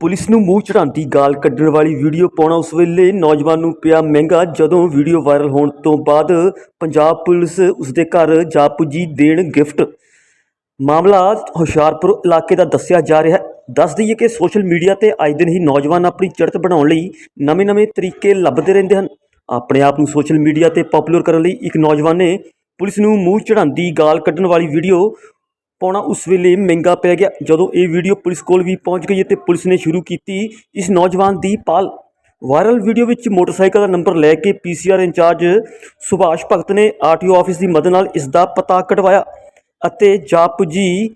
Police ਨੂੰ ਮੂੰਹ ਚੜਾਉਂਦੀ ਗਾਲ ਕੱਢਣ ਵਾਲੀ ਵੀਡੀਓ ਪਾਉਣਾ ਉਸ ਵੇਲੇ ਨੌਜਵਾਨ ਨੂੰ ਪਿਆ ਮਹਿੰਗਾ, ਜਦੋਂ ਵੀਡੀਓ ਵਾਇਰਲ ਹੋਣ ਤੋਂ ਬਾਅਦ ਪੰਜਾਬ ਪੁਲਿਸ ਉਸਦੇ ਘਰ ਜਾ ਪੁੱਜੀ ਦੇਣ ਗਿਫਟ। ਮਾਮਲਾ ਹੁਸ਼ਿਆਰਪੁਰ ਇਲਾਕੇ ਦਾ ਦੱਸਿਆ ਜਾ ਰਿਹਾ ਹੈ। ਦੱਸ ਦਈਏ ਕਿ ਸੋਸ਼ਲ ਮੀਡੀਆ ਤੇ ਅੱਜ ਦਿਨ ਹੀ ਨੌਜਵਾਨ ਆਪਣੀ ਚੜ੍ਹਤ ਬਣਾਉਣ ਲਈ ਨਵੇਂ-ਨਵੇਂ ਤਰੀਕੇ ਲੱਭਦੇ ਰਹਿੰਦੇ ਹਨ। ਆਪਣੇ ਆਪ ਨੂੰ ਸੋਸ਼ਲ ਮੀਡੀਆ ਤੇ ਪਪੂਲਰ ਕਰਨ ਲਈ ਇੱਕ ਨੌਜਵਾਨ ਨੇ ਪੁਲਿਸ ਨੂੰ ਮੂੰਹ ਚੜਾਉਂਦੀ ਗਾਲ ਕੱਢਣ ਵਾਲੀ ਵੀਡੀਓ ਪਾਉਣਾ ਉਸ ਵੇਲੇ ਮਹਿੰਗਾ ਪੈ ਗਿਆ। ਜਦੋਂ ਇਹ ਵੀਡੀਓ ਪੁਲਿਸ ਕੋਲ ਵੀ ਪਹੁੰਚ ਗਈ ਅਤੇ ਪੁਲਿਸ ਨੇ ਸ਼ੁਰੂ ਕੀਤੀ ਇਸ ਨੌਜਵਾਨ ਦੀ ਪਾਲ। ਵਾਇਰਲ ਵੀਡੀਓ ਵਿੱਚ ਮੋਟਰਸਾਈਕਲ ਦਾ ਨੰਬਰ ਲੈ ਕੇ ਪੀਸੀਆਰ ਇੰਚਾਰਜ ਸੁਭਾਸ਼ ਭਗਤ ਨੇ ਆਰਟੀਓ ਆਫਿਸ ਦੀ ਮਦਦ ਨਾਲ ਇਸ ਦਾ ਪਤਾ ਕਢਵਾਇਆ ਅਤੇ ਜਾ ਪੁੱਜੀ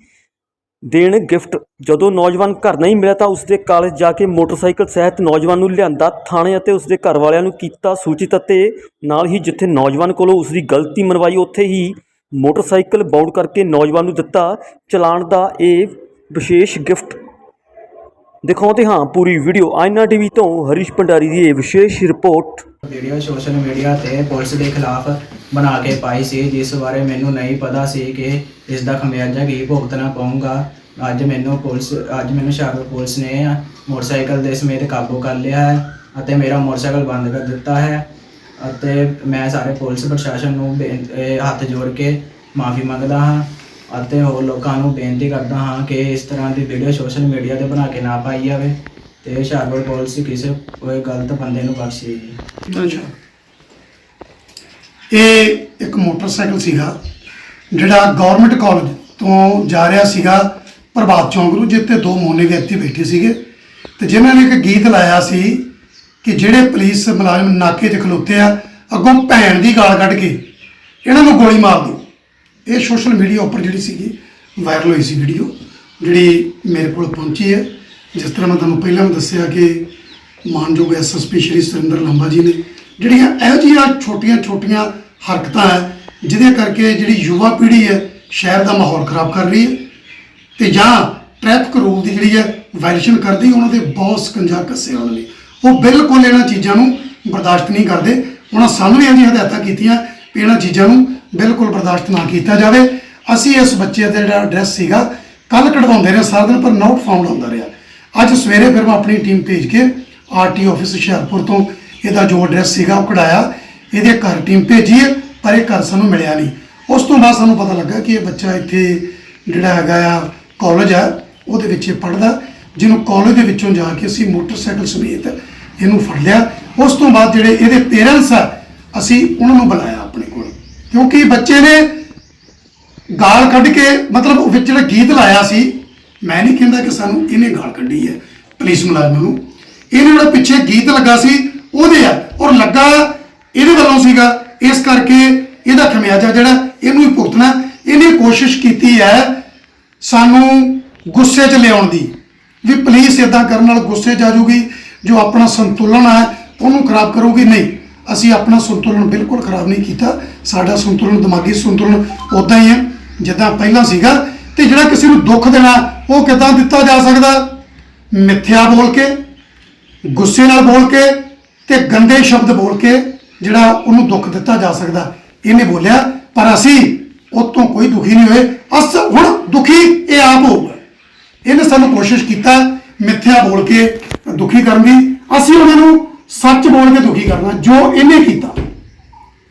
ਦੇਣ ਗਿਫਟ। ਜਦੋਂ ਨੌਜਵਾਨ ਘਰ ਨਹੀਂ ਮਿਲਿਆ ਤਾਂ ਉਸਦੇ ਕਾਲਜ ਜਾ ਕੇ ਮੋਟਰਸਾਈਕਲ ਸਹਿਤ ਨੌਜਵਾਨ ਨੂੰ ਲਿਆਂਦਾ ਥਾਣੇ ਅਤੇ ਉਸਦੇ ਘਰ ਵਾਲਿਆਂ ਨੂੰ ਕੀਤਾ ਸੂਚਿਤ ਅਤੇ ਨਾਲ ਹੀ ਜਿੱਥੇ ਨੌਜਵਾਨ ਕੋਲੋਂ ਉਸਦੀ ਗਲਤੀ ਮਨਵਾਈ ਉੱਥੇ ਹੀ ਮੋਟਰਸਾਈਕਲ ਬਾਉਂਡ ਕਰਕੇ ਨੌਜਵਾਨ ਨੂੰ ਦਿੱਤਾ ਚਲਾਨ ਦਾ ਇਹ ਵਿਸ਼ੇਸ਼ ਗਿਫਟ ਦਿਖਾਉਂਦੇ ਹਾਂ ਪੂਰੀ ਵੀਡੀਓ ਆਇਨਾ ਟੀਵੀ ਤੋਂ ਹਰੀਸ਼ ਭੰਡਾਰੀ ਦੀ ਇਹ ਵਿਸ਼ੇਸ਼ ਰਿਪੋਰਟ। ਵੀਡੀਓ ਸੋਸ਼ਲ ਮੀਡੀਆ ਤੇ ਪੁਲਿਸ ਦੇ ਖਿਲਾਫ ਬਣਾ ਕੇ ਪਾਈ ਸੀ, ਜਿਸ ਬਾਰੇ ਮੈਨੂੰ ਨਹੀਂ ਪਤਾ ਸੀ ਕਿ ਇਸ ਦਾ ਖਮਿਆਜਾ ਕੀ ਭੁਗਤਣਾ ਪਊਗਾ। ਅੱਜ ਮੈਨੂੰ ਪੁਲਿਸ, ਅੱਜ ਮੈਨੂੰ ਸ਼ਾਹਪੁਰ ਪੁਲਿਸ ਨੇ ਮੋਟਰਸਾਈਕਲ ਦੇ ਸਮੇਤ ਕਾਬੂ ਕਰ ਲਿਆ ਹੈ ਅਤੇ ਮੇਰਾ ਮੋਟਰਸਾਈਕਲ ਬੰਦ ਕਰ ਦਿੱਤਾ ਹੈ। ਅਤੇ ਮੈਂ ਸਾਰੇ ਪੁਲਿਸ ਪ੍ਰਸ਼ਾਸਨ ਨੂੰ ਬੇਨ- ਇਹ ਹੱਥ ਜੋੜ ਕੇ ਮਾਫੀ ਮੰਗਦਾ ਹਾਂ ਅਤੇ ਹੋਰ ਲੋਕਾਂ ਨੂੰ ਬੇਨਤੀ ਕਰਦਾ ਹਾਂ ਕਿ ਇਸ ਤਰ੍ਹਾਂ ਦੀ ਵੀਡੀਓ ਸੋਸ਼ਲ ਮੀਡੀਆ ਤੇ ਬਣਾ ਕੇ ਨਾ ਪਾਈ ਜਾਵੇ ਤੇ ਹੁਸ਼ਿਆਰਪੁਰ ਪੁਲਿਸ ਕਿਸੇ ਕੋਈ ਗਲਤ ਬੰਦੇ ਨੂੰ ਬਖਸ਼ੇਗੀ ਅੱਛਾ। ਇਹ ਇੱਕ ਮੋਟਰਸਾਈਕਲ ਸੀਗਾ, ਜਿਹੜਾ ਗਵਰਨਮੈਂਟ ਕਾਲਜ ਤੋਂ ਜਾ ਰਿਹਾ ਸੀਗਾ ਪ੍ਰਭਾਤ ਚੌਂਕ ਨੂੰ, ਜਿੱਥੇ ਦੋ ਮੋਨੇ ਵਿਅਕਤੀ ਬੈਠੇ ਸੀਗੇ। ਤੇ ਜਿਨ੍ਹਾਂ ਨੇ ਇੱਕ ਗੀਤ ਲਾਇਆ ਸੀ ਕਿ ਜਿਹੜੇ ਪੁਲਿਸ ਮੁਲਾਜ਼ਮ ਨਾਕੇ 'ਤੇ ਖਲੋਤੇ ਆ, ਅੱਗੋਂ ਭੈਣ ਦੀ ਗਾਲ ਕੱਢ ਕੇ ਇਹਨਾਂ ਨੂੰ ਗੋਲੀ ਮਾਰ ਦਿਓ ਇਹ ਸੋਸ਼ਲ ਮੀਡੀਆ ਉੱਪਰ ਜਿਹੜੀ ਸੀਗੀ ਵਾਇਰਲ ਹੋਈ ਸੀ ਵੀਡੀਓ ਜਿਹੜੀ ਮੇਰੇ ਕੋਲ ਪਹੁੰਚੀ ਹੈ। ਜਿਸ ਤਰ੍ਹਾਂ ਮੈਂ ਤੁਹਾਨੂੰ ਪਹਿਲਾਂ ਵੀ ਦੱਸਿਆ ਕਿ ਮਾਨਯੋਗ ਐਸਐਸਪੀ ਸ਼੍ਰੀ ਸੁਰਿੰਦਰ ਲੰਬਾ ਜੀ ਨੇ ਜਿਹੜੀਆਂ ਇਹੋ ਜਿਹੀਆਂ ਛੋਟੀਆਂ-ਛੋਟੀਆਂ ਹਰਕਤਾਂ ਹੈ, ਜਿਹਦੇ ਕਰਕੇ ਜਿਹੜੀ ਯੁਵਾ ਪੀੜ੍ਹੀ ਹੈ, ਸ਼ਹਿਰ ਦਾ ਮਾਹੌਲ ਖਰਾਬ ਕਰ ਰਹੀ ਹੈ ਤੇ ਜਾਂ ਟ੍ਰੈਫਿਕ ਰੂਲ ਦੀ ਜਿਹੜੀ ਹੈ ਵਾਇਲੇਸ਼ਨ ਕਰਦੀ, ਉਹਨਾਂ ਦੇ ਬਹੁਤ ਸਕੰਜਾ ਕੱਸੇ ਉਹਨਾਂ ਨੇ ਉਹ ਬਿਲਕੁਲ ਇਹਨਾਂ ਚੀਜ਼ਾਂ ਨੂੰ ਬਰਦਾਸ਼ਤ ਨਹੀਂ ਕਰਦੇ। ਉਹਨਾਂ ਸਾਨੂੰ ਵੀ ਇਹਦੀ ਹਦਾਇਤਾਂ ਕੀਤੀਆਂ ਵੀ ਇਹਨਾਂ ਚੀਜ਼ਾਂ ਨੂੰ ਬਿਲਕੁਲ ਬਰਦਾਸ਼ਤ ਨਾ ਕੀਤਾ ਜਾਵੇ। ਅਸੀਂ ਇਸ ਬੱਚੇ ਦਾ ਜਿਹੜਾ ਐਡਰੈਸ ਸੀਗਾ ਕੱਲ ਕਢਵਾਉਂਦੇ ਰਹੇ, ਸਾਰਾ ਦਿਨ ਪਰ ਨੋਟ ਫਾਊਂਡ ਹੁੰਦਾ ਰਿਹਾ। ਅੱਜ ਸਵੇਰੇ ਫਿਰ ਮੈਂ ਆਪਣੀ ਟੀਮ ਭੇਜ ਕੇ ਆਰਟੀ ਆਫਿਸ ਹੁਸ਼ਿਆਰਪੁਰ ਤੋਂ ਇਹਦਾ ਜੋ ਐਡਰੈਸ ਸੀਗਾ ਉਹ ਕਢਾਇਆ। ਇਹਦੇ ਘਰ ਟੀਮ ਭੇਜੀ ਪਰ ਇਹ ਘਰ ਸਾਨੂੰ ਮਿਲਿਆ ਨਹੀਂ। ਉਸ ਤੋਂ ਬਾਅਦ ਸਾਨੂੰ ਪਤਾ ਲੱਗਾ ਕਿ ਇਹ ਬੱਚਾ ਇੱਥੇ ਜਿਹੜਾ ਹੈਗਾ ਆ ਕਾਲਜ ਹੈ ਉਹਦੇ ਵਿੱਚ ਇਹ ਪੜਦਾ ਜਿਹਨੂੰ ਕਾਲਜ ਦੇ ਵਿੱਚੋਂ ਜਾ ਕੇ ਅਸੀਂ ਮੋਟਰਸਾਈਕਲ ਸਮੇਤ ਇਹਨੂੰ ਫੜ ਲਿਆ। ਉਸ ਤੋਂ ਬਾਅਦ ਜਿਹੜੇ ਇਹਦੇ ਪੇਰੈਂਟਸ ਆ, ਅਸੀਂ ਉਹਨਾਂ ਨੂੰ ਬੁਲਾਇਆ ਆਪਣੇ ਕੋਲ। ਕਿਉਂਕਿ ਬੱਚੇ ਨੇ ਗਾਲ ਕੱਢ ਕੇ, ਮਤਲਬ ਵਿੱਚ ਜਿਹੜਾ ਗੀਤ ਲਾਇਆ ਸੀ, ਮੈਂ ਨਹੀਂ ਕਹਿੰਦਾ ਕਿ ਸਾਨੂੰ ਇਹਨੇ ਗਾਲ ਕੱਢੀ ਹੈ, ਪੁਲਿਸ ਮੁਲਾਜ਼ਮ ਨੂੰ। ਇਹਨੇ ਜਿਹੜਾ ਪਿੱਛੇ ਗੀਤ ਲੱਗਾ ਸੀ, ਉਹਦੇ ਆ, ਔਰ ਲੱਗਾ ਇਹਦੇ ਵੱਲੋਂ ਸੀਗਾ। ਇਸ ਕਰਕੇ ਇਹਦਾ ਖਮਿਆਜਾ ਜਿਹੜਾ, ਇਹਨੂੰ ਹੀ ਭੁਗਤਣਾ। ਇਹਨੇ ਕੋਸ਼ਿਸ਼ ਕੀਤੀ ਹੈ ਸਾਨੂੰ ਗੁੱਸੇ 'ਚ ਲਿਆਉਣ ਦੀ। ਵੀ ਪੁਲਿਸ ਇਦਾਂ ਕਰਨ ਨਾਲ ਗੁੱਸੇ 'ਚ ਆ ਜੂਗੀ। ਜੋ ਆਪਣਾ ਸੰਤੁਲਨ ਹੈ, ਉਹਨੂੰ ਖਰਾਬ ਕਰੂਗੀ ਨਹੀਂ। ਅਸੀਂ ਆਪਣਾ ਸੰਤੁਲਨ ਬਿਲਕੁਲ ਖਰਾਬ ਨਹੀਂ ਕੀਤਾ। ਸਾਡਾ ਸੰਤੁਲਨ, ਦਿਮਾਗੀ ਸੰਤੁਲਨ ਉਦਾਂ ਹੀ ਹੈ, ਜਿੱਦਾਂ ਪਹਿਲਾਂ ਸੀਗਾ। ਤੇ ਜਿਹੜਾ ਕਿਸੇ ਨੂੰ ਦੁੱਖ ਦੇਣਾ, ਉਹ ਕਿਦਾਂ ਦਿੱਤਾ ਜਾ ਸਕਦਾ? ਮਿੱਥਿਆ ਬੋਲ ਕੇ, ਗੁੱਸੇ ਨਾਲ ਬੋਲ ਕੇ ਤੇ ਗੰਦੇ ਸ਼ਬਦ ਬੋਲ ਕੇ ਜਿਹੜਾ ਉਹਨੂੰ ਦੁੱਖ ਦਿੱਤਾ ਜਾ ਸਕਦਾ। ਇਹਨੇ ਬੋਲਿਆ, ਪਰ ਅਸੀਂ ਉਹ ਤੋਂ ਕੋਈ ਦੁਖੀ ਨਹੀਂ ਹੋਏ। ਅਸ ਹੁਣ ਦੁਖੀ ਇਹ ਆਪ ਹੋਊਗਾ ਇਹਨੇ ਸਾਨੂੰ ਕੋਸ਼ਿਸ਼ ਕੀਤਾ ਮਿੱਥਿਆ ਬੋਲ ਕੇ ਦੁਖੀ ਕਰਨ ਦੀ ਅਸੀਂ ਉਹਨਾਂ ਨੂੰ ਸੱਚ ਬੋਲ ਕੇ ਦੁਖੀ ਕਰਨਾ, ਜੋ ਇਹਨੇ ਕੀਤਾ।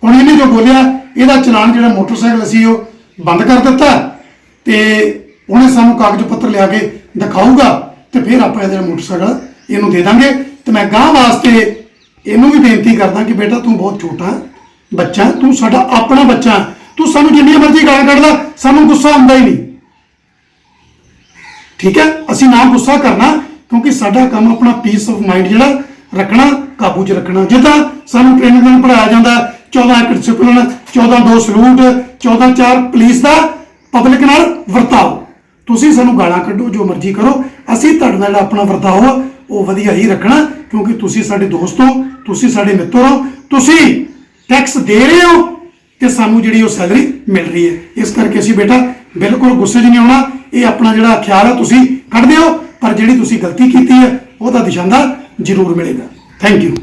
ਹੁਣ ਇਹਨੇ ਜੋ ਬੋਲਿਆ, ਇਹਦਾ ਚਲਾਨ ਜਿਹੜਾ ਮੋਟਰਸਾਈਕਲ ਅਸੀਂ ਉਹ ਬੰਦ ਕਰ ਦਿੱਤਾ। ਤੇ ਉਹਨੇ ਸਾਨੂੰ ਕਾਗਜ਼ ਪੱਤਰ ਲਿਆ ਕੇ ਦਿਖਾਊਗਾ ਤੇ ਫਿਰ ਆਪਾਂ ਇਹਦਾ ਮੋਟਰਸਾਈਕਲ ਇਹਨੂੰ ਦੇ ਦਾਂਗੇ। ਤੇ ਮੈਂ ਗਾਂ ਵਾਸਤੇ ਇਹਨੂੰ ਵੀ ਬੇਨਤੀ ਕਰਦਾ ਕਿ ਬੇਟਾ ਤੂੰ ਬਹੁਤ ਛੋਟਾ ਬੱਚਾ, ਤੂੰ ਸਾਡਾ ਆਪਣਾ ਬੱਚਾ। ਤੂੰ ਸਾਨੂੰ ਜਿੰਨੀ ਮਰਜ਼ੀ ਗਾਲਾਂ ਕੱਢ ਲੈ, ਸਾਨੂੰ ਗੁੱਸਾ ਆਉਂਦਾ ਹੀ ਨਹੀਂ। ਠੀਕ ਹੈ? ਅਸੀਂ ਨਾ ਗੁੱਸਾ ਕਰਨਾ, ਕਿਉਂਕਿ ਸਾਡਾ ਕੰਮ ਆਪਣਾ ਪੀਸ ਆਫ ਮਾਈਂਡ ਜਿਹੜਾ, ਰੱਖਣਾ, ਕਾਬੂ 'ਚ ਰੱਖਣਾ। ਜਿੱਦਾਂ ਸਾਨੂੰ ਟ੍ਰੇਨਿੰਗ ਨਾਲ ਪੜਾਇਆ ਜਾਂਦਾ 14 ਇੱਕ ਡਿਸਪਲਿਨ 14 ਦੋ ਸਲੂਟ 14 ਚਾਰ ਪੁਲਿਸ ਦਾ ਪਬਲਿਕ ਨਾਲ ਵਰਤਾਓ। ਤੁਸੀਂ ਸਾਨੂੰ ਗਾਲਾਂ ਕੱਢੋ, ਜੋ ਮਰਜ਼ੀ ਕਰੋ। ਅਸੀਂ ਤੁਹਾਡੇ ਨਾਲ ਜਿਹੜਾ ਆਪਣਾ ਵਰਤਾਓ, ਉਹ ਵਧੀਆ ਹੀ ਰੱਖਣਾ, ਕਿਉਂਕਿ ਤੁਸੀਂ ਸਾਡੇ ਦੋਸਤ ਹੋ, ਤੁਸੀਂ ਸਾਡੇ ਮਿੱਤਰ ਹੋ, ਤੁਸੀਂ ਟੈਕਸ ਦੇ ਰਹੇ ਹੋ, ਤੇ ਸਾਨੂੰ ਜਿਹੜੀ ਉਹ ਸੈਲਰੀ ਮਿਲ ਰਹੀ ਹੈ। ਇਸ ਕਰਕੇ ਅਸੀਂ ਬੇਟਾ, ਬਿਲਕੁਲ ਗੁੱਸੇ 'ਚ ਨਹੀਂ ਆਉਣਾ ਇਹ ਆਪਣਾ ਜਿਹੜਾ ਖਿਆਲ ਹੈ ਤੁਸੀਂ ਕੱਢਦੇ ਹੋ ਪਰ ਜਿਹੜੀ ਤੁਸੀਂ ਗਲਤੀ ਕੀਤੀ ਹੈ, ਉਹਦਾ ਦਿਸ਼ਾਂਦਾ ਜ਼ਰੂਰ ਮਿਲੇਗਾ। Thank you